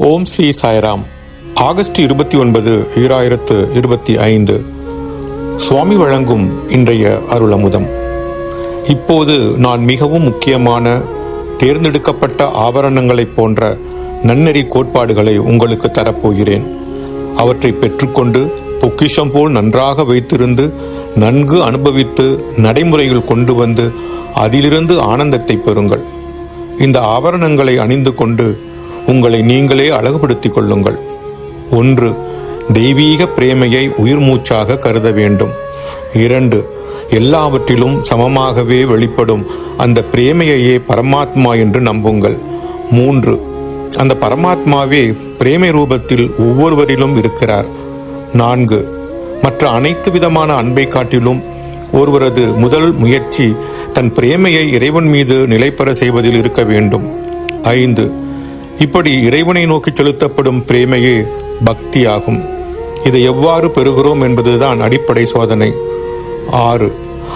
ஓம் Sri Sairam. August இருபத்தி ஒன்பது ஈராயிரத்து இருபத்தி ஐந்து. சுவாமி வழங்கும் இன்றைய அருளமுதம். இப்போது நான் மிகவும் முக்கியமான தேர்ந்தெடுக்கப்பட்ட ஆபரணங்களைப் போன்ற நன்னெறி கோட்பாடுகளை உங்களுக்கு தரப்போகிறேன். அவற்றை பெற்றுக்கொண்டு பொக்கிஷம் போல் நன்றாக வைத்திருந்து நன்கு அனுபவித்து நடைமுறையில் கொண்டு வந்து அதிலிருந்து ஆனந்தத்தை பெறுங்கள். இந்த ஆபரணங்களை அணிந்து கொண்டு உங்களை நீங்களே அழகுபடுத்திக் கொள்ளுங்கள். ஒன்று தெய்வீக பிரேமையை உயிர் மூச்சாக கருத வேண்டும். இரண்டு எல்லாவற்றிலும் சமமாகவே வெளிப்படும் அந்த பிரேமையையே பரமாத்மா என்று நம்புங்கள். மூன்று அந்த பரமாத்மாவே பிரேமை ரூபத்தில் ஒவ்வொருவரிலும் இருக்கிறார். நான்கு மற்ற அனைத்து விதமான அன்பை காட்டிலும் ஒருவரது முதல் முயற்சி தன் பிரேமையை இறைவன் மீது நிலைப்பெற செய்வதில் இருக்க வேண்டும். ஐந்து இப்படி இறைவனை நோக்கி செலுத்தப்படும் பிரேமையே பக்தியாகும். இதை எவ்வாறு பெறுகிறோம் என்பதுதான் அடிப்படை சோதனை. ஆறு.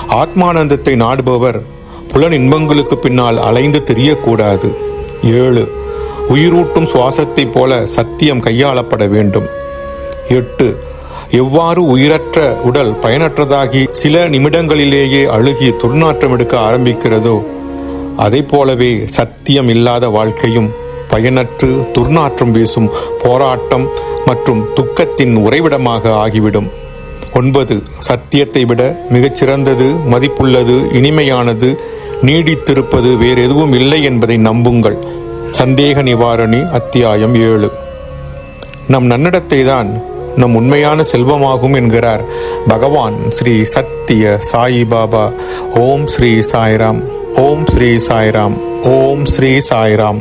ஆத்மானந்தத்தை நாடுபவர் புலன் இன்பங்களுக்கு பின்னால் அலைந்து தெரியக்கூடாது. ஏழு. உயிரூட்டும் சுவாசத்தைப் போல சத்தியம் கையாளப்பட வேண்டும். எட்டு. எவ்வாறு உயிரற்ற உடல் பயனற்றதாகி சில நிமிடங்களிலேயே அழுகி துர்நாற்றம் எடுக்க ஆரம்பிக்கிறதோ அதை போலவே சத்தியம் இல்லாத வாழ்க்கையும் பயனற்று துர்நாற்றம் வீசும் போராட்டம் மற்றும் துக்கத்தின் உறைவிடமாக ஆகிவிடும். ஒன்பது சத்தியத்தை விட மிகச்சிறந்தது மதிப்புள்ளது இனிமையானது நீடித்திருப்பது வேறு எதுவும் இல்லை என்பதை நம்புங்கள். சந்தேக நிவாரணி அத்தியாயம் ஏழு. நம் நன்னடத்தை தான் நம் உண்மையான செல்வமாகும் என்கிறார் பகவான் ஸ்ரீ சத்திய சாயி பாபா. ஓம் ஸ்ரீ சாய்ராம் ஓம் ஸ்ரீ சாய்ராம் ஓம் ஸ்ரீ சாய்ராம்.